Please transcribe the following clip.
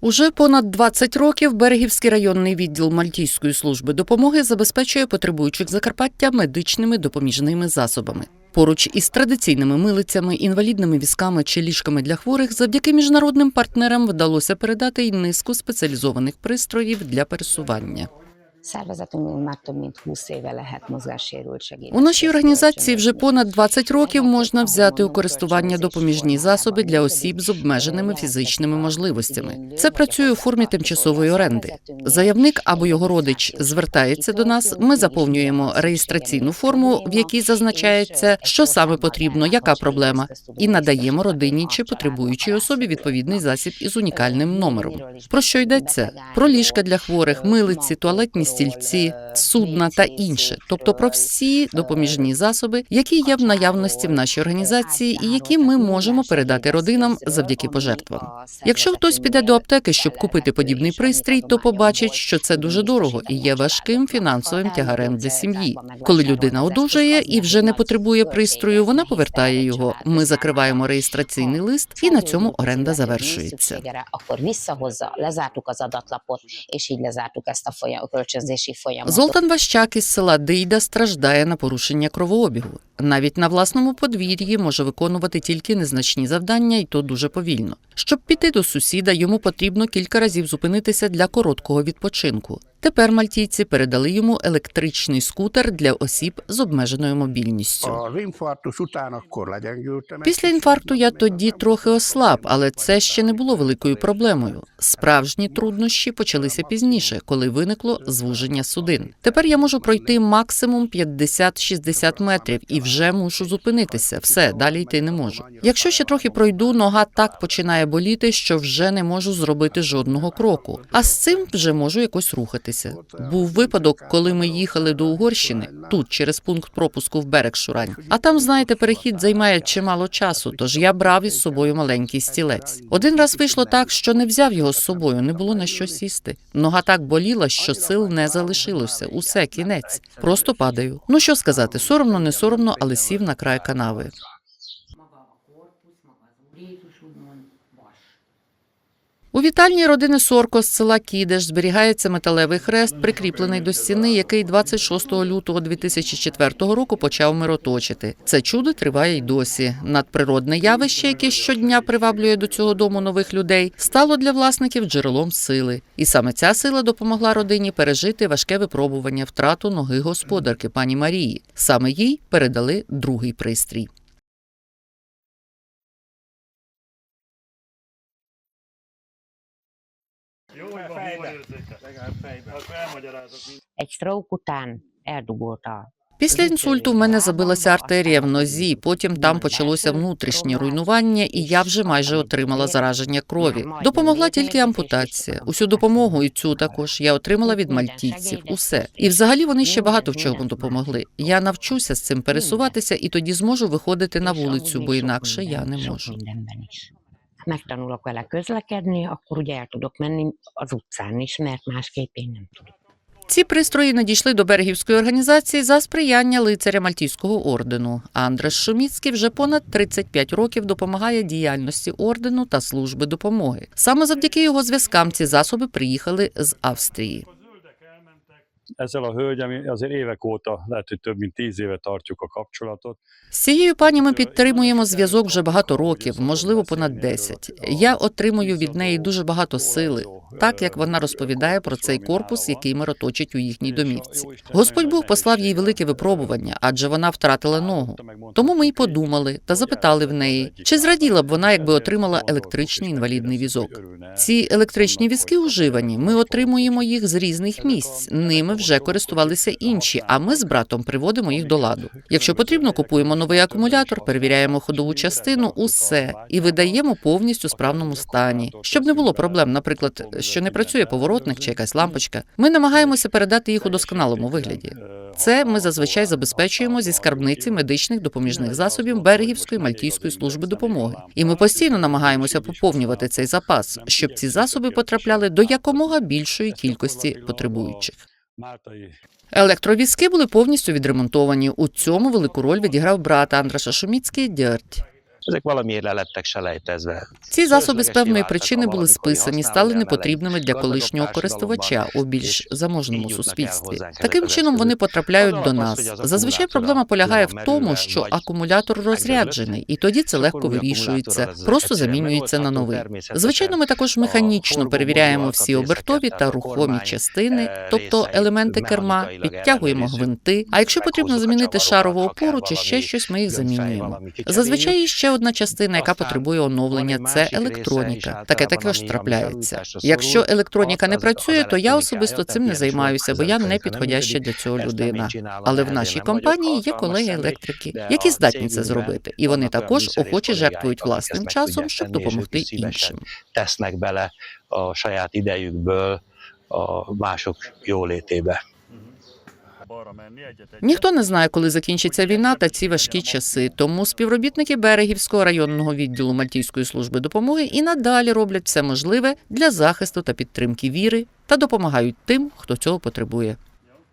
Уже понад 20 років Берегівський районний відділ Мальтійської служби допомоги забезпечує потребуючих Закарпаття медичними допоміжними засобами. Поруч із традиційними милицями, інвалідними візками чи ліжками для хворих, завдяки міжнародним партнерам вдалося передати й низку спеціалізованих пристроїв для пересування. Szervezetünknek már több mint 20 éve lehet mozgássérült segíteni. У нашій організації вже понад 20 років можна взяти у користування допоміжні засоби для осіб з обмеженими фізичними можливостями. Це працює у формі тимчасової оренди. Заявник або його родич звертається до нас. Ми заповнюємо реєстраційну форму, в якій зазначається, що саме потрібно, яка проблема, і надаємо родині чи потребуючій особі відповідний засіб із унікальним номером. Про що йдеться? Про ліжка для хворих, милиці, туалетні стільці, судна та інше, тобто про всі допоміжні засоби, які є в наявності в нашій організації, і які ми можемо передати родинам завдяки пожертвам. Якщо хтось піде до аптеки, щоб купити подібний пристрій, то побачить, що це дуже дорого і є важким фінансовим тягарем для сім'ї. Коли людина одужає і вже не потребує пристрою, вона повертає його. Ми закриваємо реєстраційний лист, і на цьому оренда завершується. Akkor visszahozza, lezártuk az adatlapot, és így lezártuk ezt a folyam, kölcsönzési folyamatot. Золтан Ващак із села Дейда страждає на порушення кровообігу. Навіть на власному подвір'ї може виконувати тільки незначні завдання, і то дуже повільно. Щоб піти до сусіда, йому потрібно кілька разів зупинитися для короткого відпочинку. Тепер мальтійці передали йому електричний скутер для осіб з обмеженою мобільністю. Після інфаркту я тоді трохи ослаб, але це ще не було великою проблемою. Справжні труднощі почалися пізніше, коли виникло звуження судин. Тепер я можу пройти максимум 50-60 метрів і вже мушу зупинитися. Все далі йти не можу. Якщо ще трохи пройду, нога так починає боліти, що вже не можу зробити жодного кроку. А з цим вже можу якось рухатися. Був випадок, коли ми їхали до Угорщини тут через пункт пропуску в берег Шурань. А там, знаєте, перехід займає чимало часу. Тож я брав із собою маленький стілець. Один раз вийшло так, що не взяв його з собою, не було на що сісти. Нога так боліла, що сил не залишилося. Усе кінець. Просто падаю. Ну що сказати, соромно, не соромно, але сів на край канави. У вітальні родини Сорко з села Кідеш зберігається металевий хрест, прикріплений до стіни, який 26 лютого 2004 року почав мироточити. Це чудо триває й досі. Надприродне явище, яке щодня приваблює до цього дому нових людей, стало для власників джерелом сили. І саме ця сила допомогла родині пережити важке випробування втрату ноги господарки пані Марії. Саме їй передали другий пристрій. Egy stroke után eldugult a Після інсульту в мене забилася артерія в нозі, потім там почалося внутрішнє руйнування, і я вже майже отримала зараження крові. Допомогла тільки ампутація. Усю допомогу і цю також я отримала від мальтійців. Усе і взагалі вони ще багато в чому допомогли. Я навчуся з цим пересуватися, і тоді зможу виходити на вулицю, бо інакше я не можу. Megtanulok vele közlekedni, akkor ugye el tudok menni az utcán is, mert másképp én nem tudok. Ці пристрої надійшли до берегівської організації за сприяння лицаря Мальтійського ордену. Андрес Шуміцький вже понад 35 років допомагає діяльності ордену та служби допомоги. Саме завдяки його зв'язкам ці засоби приїхали з Австрії. Ezzel a hölgyem azért évek óta, lehet, hogy több mint tíz éve tartjuk a kapcsolatot. З цією пані ми підтримуємо зв'язок вже багато років, можливо, понад 10. Я отримую від неї дуже багато сили, так як вона розповідає про цей корпус, який мироточить у їхній домівці. Господь Бог послав їй велике випробування, адже вона втратила ногу. Тому ми й подумали та запитали в неї, чи зраділа б вона, якби отримала електричний інвалідний візок. Ці електричні візки уживані. Ми отримуємо їх з різних місць. Ними вже користувалися інші, а ми з братом приводимо їх до ладу. Якщо потрібно, купуємо новий акумулятор, перевіряємо ходову частину, усе і видаємо повністю справному стані. Щоб не було проблем, наприклад, що не працює поворотник чи якась лампочка. Ми намагаємося передати їх у досконалому вигляді. Це ми зазвичай забезпечуємо зі скарбниці медичних допоміжних засобів Берегівської мальтійської служби допомоги. І ми постійно намагаємося поповнювати цей запас, щоб ці засоби потрапляли до якомога більшої кількості потребуючих. Електровізки були повністю відремонтовані. У цьому велику роль відіграв брат Андраша Шуміцький Дьорть. Ці засоби з певної причини були списані, стали непотрібними для колишнього користувача у більш заможному суспільстві. Таким чином вони потрапляють до нас. Зазвичай проблема полягає в тому, що акумулятор розряджений, і тоді це легко вирішується, просто замінюється на новий. Звичайно, ми також механічно перевіряємо всі обертові та рухомі частини, тобто елементи керма, підтягуємо гвинти. А якщо потрібно замінити шарову опору чи ще щось, ми їх замінюємо. Зазвичай ще одна частина, яка потребує оновлення, це електроніка. Таке також трапляється. Якщо електроніка не працює, то я особисто цим не займаюся, бо я не підходяща для цього людина. Але в нашій компанії є колеги-електрики, які здатні це зробити, і вони також охоче жертвують власним часом, щоб допомогти іншим. Tesznek bele a saját idejükből a mások jólétébe. Ніхто не знає, коли закінчиться війна та ці важкі часи. Тому співробітники берегівського районного відділу Мальтійської служби допомоги і надалі роблять все можливе для захисту та підтримки віри та допомагають тим, хто цього потребує.